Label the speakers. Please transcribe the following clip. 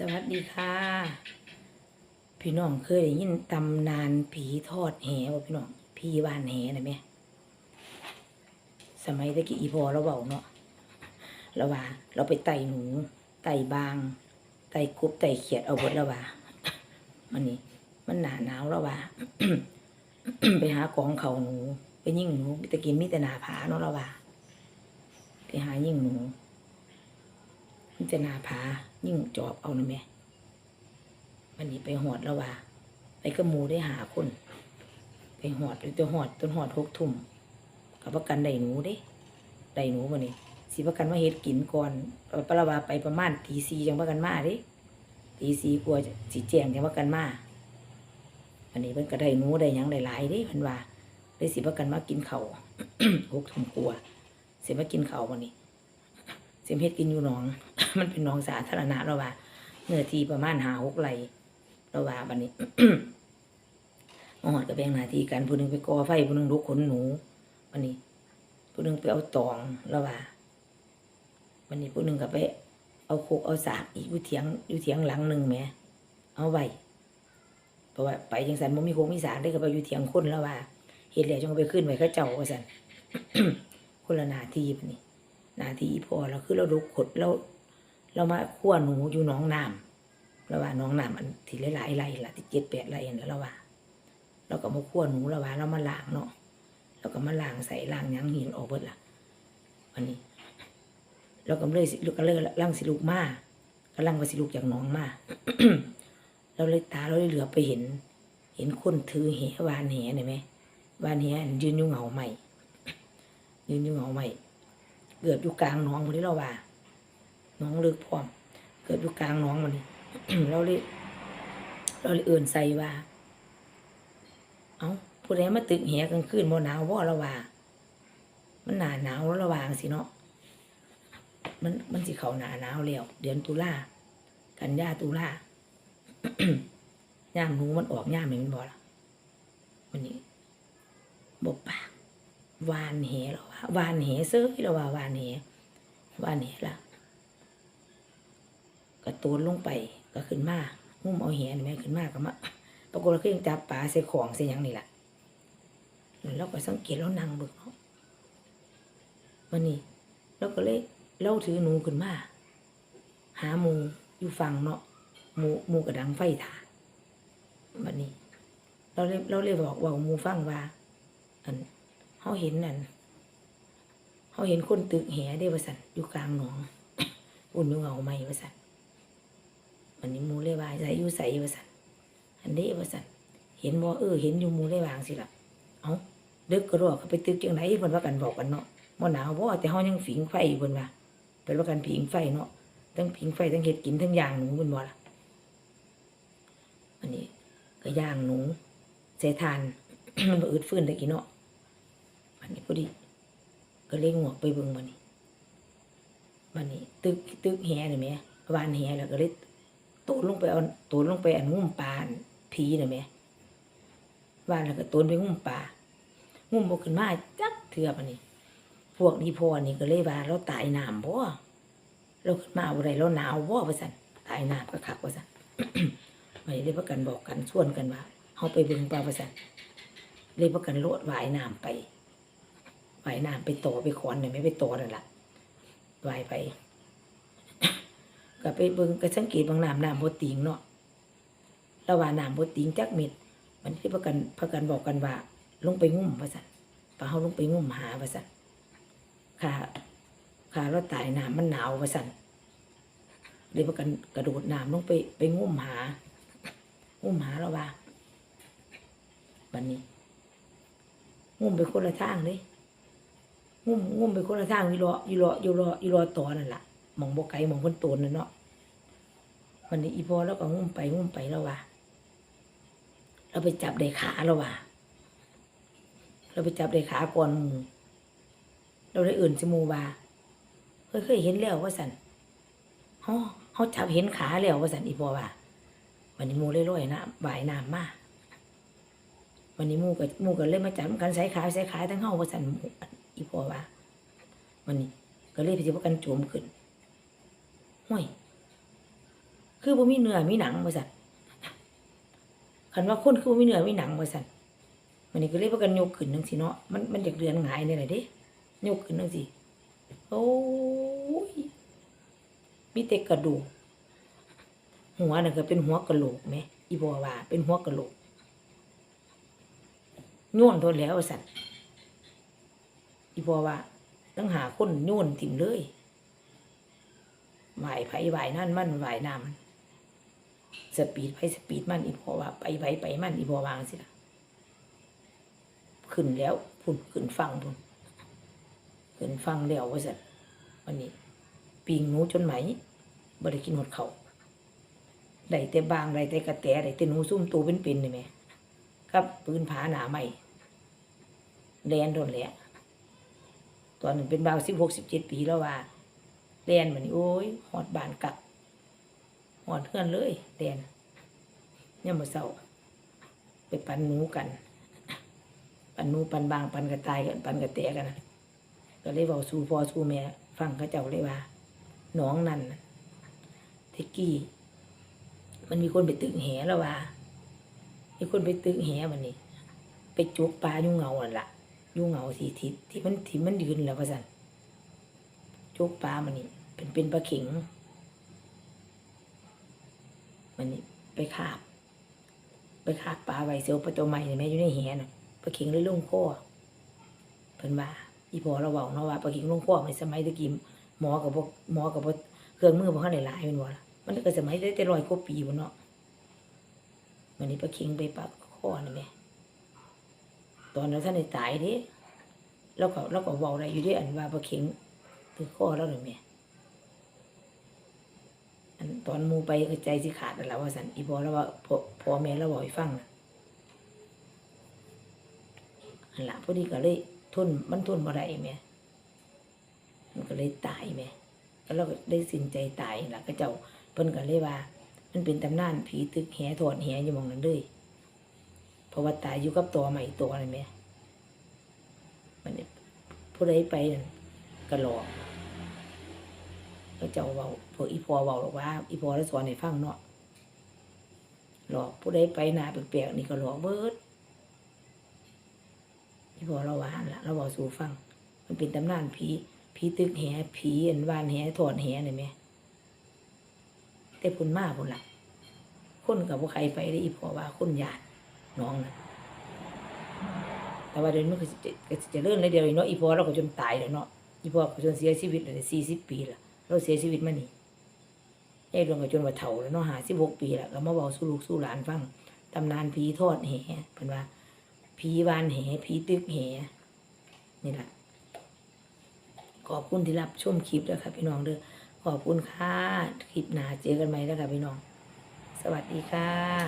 Speaker 1: สวัสดีค่ะ พี่น้องเคยได้ยินตำนานผีทอดแหบ่พี่น้องผีบ้านแหนะแม่สมัยตะกี้อีพอเราเบาเนาะเราว่า เราไปไต่หนูไต่บางไต่กบไต่เขียดเอาบดแล้วว่ามันนี่มันหนาหนาวแล้วว่าไปหากองเขาหนู ไปยิ่งหนูตะกินมีแต่หนาผาเนาะแล้วว่าไปหายิ่งหนู มันจะนาผายิ่งจอบเอานะแม่วันนี้ไปหอดแล้วว่าไปกระมูได้หาคน ไปหอดไปตัวหอดต้นหอดหกทุ่มกับประกันได้หนูเด้ได้หนูมานี่สิประกันมาเฮ็ดกินก่อนปลาวาไปประมาณตีสี่จังประกันมาเด้ตีสี่กลัวสิแจงจังประกันมาอันนี้เพิ่นก็ได้หนูได้ยังได้หลายเด้เพิ่นว่าได้สิประกันมากินเขาวหกทุ่มกลัวสิมากินเข่าวันนี้ สียมเฮ็ดกินอยู่หนอง มันเป็นหนองสาธารณะเราว่าเนื้อที่ประมาณหาหกไร่เราว่าบัดนี้มาหอดกับแบ่งหน้าที่กันผู้หนึงไปก่อไฟผู้หนึงลุกขนหนูบัดนี้ผู้หนึงไปเอาตองเราว่าบัดนี้ผู้หนึงก็ไปเอาโคกเอาสากอีกอยู่เถียงอยู่เถียงหลังหนึ่งแหมเอาไว้เพราะว่าไปจังสันบ่มีโคกมีสากได้ก็ไปอยู่เถียงคนแล้วว่าเฮ็ดแล้วจังไปขึ้นไว้เขาเจ้าว่าซั่นคนละหน้าที่บัดนี้ หนาทีพอเราคือเราดูขดเราเรามาขั้วหนูอยู่หน้องน้ำเราว่าหน้องน้ำมันที่หลายๆไรละที่เจ็ดแปดไร่นั่นแล้วเราว่าเราก็มาขั้วหนูเราว่าเรามาล้างเนาะเราก็มาล้างใส่ล้างยังหินออกเบิดละวันนี้เราก็เลยสิลูกก็เลยล้างสิลูกมากำลังว่าสิลูกจากหน้องมาเราเลยตาเราเลยเหลือไปเห็น เห็นคนถือเหวานเหเห็นไหมวานเหยืนอยู่เหงาใหม่ยืนอยู่เหงาใหม่ เกิดอยู่กลางหน้องคนที่เราว่าหน้องลึกพร้อม เกิดอยู่กลางหน้องมันนี่เราเลยเราเลยเอื่นใส่ว่า เอา้าผู้ใดมาตึกแหกลางคืนบ่หนาวบ่เราว่า มันหนาหนาวแล้วระวางสิเนาะมันมันสิเขาหนาหนาวแล้วเดือนตุลากันยาตุลาย่ามหนูมันออกย่ามนี่มันบ่ล่ะวันนี้บ่ปาก วานเหหรอวะวานเหเซ้ยหรอว่าวานเหวานเหล่ะก็ตูนลงไปก็ขึ้นมางุ้มเอาเหนี่แม่ขึ้นมาก็มาปรากฏเราก็ยังจับปลาใส่ของใส่ยังนี่แหละแล้วก็สังเกตแล้วนางเบิกเนาะวันนี้เราก็เลยเล่าถือหนูขึ้นมาหาหมูอยู่ฝั่งเนาะหมูหมูกระดังไฟถ่าวันนี้ เราเลยเราเลยบอกว่าหมูฟังว่าอัน เขาเห็นนั่นเขาเห็นคนตึกแหได้ว่าสันอยู่กลางหนอง อุ่นอยู่เหงาไม่ว่าสันวันนี้มูเลยว่าใส่อยู่ใส่ว่าสันอันนี้ว่าสันเห็นบ่เออ เห็นอยู่มูเลยวางสิล่ะเอาเด็กกระรอกเขาไปตึกจังไหนคนว่ากันบอกกันเนาะบ่หนาวบ่แต่เฮายังผิงไฟอยู่เพิ่นว่าเป็นว่ากันผิงไฟเนาะทั้งผิงไฟทั้งเฮ็ดกินทั้งยางหนูเพิ่นบ่ล่ะอันนี้ก็ย่างหนูใส่ทานมันบ่อึดฟื้นได้กี่เนาะ นนี้พอดี ก็เลยงวกไปเบิ่งมันนี่วันนี้ตึกตึกแหนี่แหมวานแหแล้วก็เลยโตนลงไปเอาโตนลงไปอันงุ่มปลานผีนี่แหมวานแล้วก็โตนไปงุ่มปลางุ่มบ่ขึ้นมาจักเทื่อบัดนี้พวกนี้พอนี่ก็เลยว่าเราตายน้ำบ่เราขึ้นมาบ่ได้เราหนาวบ่ว่าซั่นตายน้ำก็คักว่าซั่นไม่ได้ประกันบอกกันชวนกันว่าเฮาไปเบิ่งปลาว่าซั่นเลยประกันโลดวายน้ำไป ว่ายน้ำไปต่อไปขอนเนี่ยไม่ไปต่อนั่นแหละว่ายไปก็ไปเบิ่งก็สังเกตบางน้ำน้ำบติงเนาะระหว่างน้ำบติงจักเม็ดมันที่ประกันประกันบอกกันว่า ลงไปงุ่มว่าสันปลาเขาลงไปงุ่มหาว่าสันขาขาเราตายน้ำมันหนาวว่าสันเลยประกันกระโดดน้ำลงไปไปงุ่มหางุ่มหาแล้วว่าบันนี้งุ่มไปคนละทางเลย งุ่มงุ่มไปคนละทางอยู่รออยู่รออยู่รออยู่รอต่อนั่นแหละมองบกไก่มองคนโตนนั่นเนาะวันนี้อีพอแล้วก็งุ่มไปงุ่มไปแล้วว่าเราไปจับได้ขาแล้วว่าเราไปจับได้ขาก่อนมูเราได้อื่นจมูว่าเคยเคยเห็นแล้วว่าสันเขาเขาจับเห็นขาแล้วว่าสันอีพอว่าวันนี้มูเลยลอยๆนะบ่ายน้ำมาวันนี้มูกับมูก็เลยมาจับกันใส่ขาใส่ขาทั้งเฮาว่าสันมู อีพ่อว่าวันนี้ ก็เลยไปสิว่ากันโจมขึ้นห้วยคือบ่มีเนื้อมีหนังว่าซั่นคันว่าคนคือบ่มีเนื้อมีหนังว่าซั่นมันนี่ก็เลยพากันโยกขึ้นจังซี่เนาะมันมันอยากเรือนหงายนี่แหละเด้ยกขึ้นจังซี่โอ้ยมีแต่กระดูกหัวน่ะก็เป็นหัวกะโหลกแหมอีบัวว่าเป็นหัวกะโหลกโย่นโทนแล้วสั่น อีบัวว่าต้องหาคนโย่นถิ่มเลยไหวไผไหวนั่นมันไหวน้ำมันสปีดไผสปีดมันอีบัวว่าไปไผไปมันอีบัววางสิล่ะขึ้นแล้วพุ่นขึ้นฟังพุ่นขึ้นฟังแล้วว่าสั่นวันนี้ปิงหนูจนไหมบ่ได้กินหมดเขาได้แต่บางได้แต่กระแตได้แต่หนูซุ่มตัวเป็นๆนี่แหมกับปืนผาหนาใหม่แลนโดนแหละ ตอนนั้นเป็นบ่าวสิบหกสิบเจ็ดปีแล้วว่าแลนมันนี่โอ้ยหอดบานกักหอดเพื่อนเลยแลนเนี่ยมาเศร้าไปปันหนูกัน ปันหนูปันบางปันกระตายกันปันกระแตกันก็เลยบอกสู่พ่อสู่แม่ฟังเขาเจ้าเลยว่าน้องนั่นเทกกี้ มันมีคนไปตึกแหแล้วว่ามีคนไปตึกแหมันนี่ไปจุกปลาอยู่เงาอะละอ ยู่เหงาสีทิศที่มันที่มันยืนแล้วว่าสันจุกปลามันนี่เป็นเป็นปลาเข็งมันนี่ไปคาบ ไปคาบปลาไว้เสียวปลาตัวใหม่นี่แม่อยู่ในแหน่ะปลาเข็งเลยลงคอเพิ่นว่าอีพอเราบอกเนาะว่าปลาเข็งลงคอในสมัยตะกี้หมอกับพวกหมอกับพวกเครื่องมือพวกเขาได้หลายเป็นว่ามันก็สมัยได้แต่ร้อยกว่าปีบนเนาะมันนี่ปลาเค็งไปปักคอนี่แหม่ อนนั้นท่านได้ตายดิแล้วก็แล้วก็เว้าได้อยู่เดิอันว่าปลาเค็งถือคอแล้วหรือแม่อันตอนมูไปก็ใจสิขาดแล้วว่าสันอีพอแล้วว่าพอพอแม่เราบอกให้ฟังน่ะอันละพอดีก็เลยทนมันทนบ่ได้แม่มันก็เลยตายแม่แล้วเราก็ได้สิ้นใจตายล่ะก็เจ้าเพิ่นก็เลยว่า มันเป็นตำนานผีตึกแหถอดแหอยู่หมองนั้นเลย ราะว่าตายอยู่กับตัวใหม่ตัวนั่นแหมมันผู้ใดไปนั่นก็หลอกก็เจ้าเว้าพวกอีพอเว้าหรอกว่า อีพอแล้วสอนให้ฟังเนาะหลอกผู้ใดไปหนาแปลกๆนี่ก็หลอกเบิดอีพอเราว่านละเราบอกสู่ฟัง มันเป็นตำนานผีผีตึกแหผีอันวานแหถอดแหนี่แหมแต่พุ่นมาพุ่นละคนกับพว่าใครไปได้อีพอว่าคนญาติ น้องนะแต่ว่าเดี๋ยวนี้มันก็จะเจะเลื่อนเลยเดียวเนาะอีพอเราก็จนตายแล้วเนาะอีพอก็จนเสียชีวิตเลยสี่สิบปีละเราเสียชีวิตมานี่ยายดวงก็จนว่าเฒ่าแล้วเนาะหาสิบหกปีละก็มาบอกสู้ลูกสู้หลานฟังตำนานผีทอดแห่เพิ่นว่าผีวานแห่ผีตึกแห่นี่แหละขอบคุณที่รับชมคลิปด้วยค่ะพี่น้องเด้อขอบคุณค่ะคลิปหน้าเจอกันใหมแล้วค่ะพี่น้อง สวัสดีค่ะ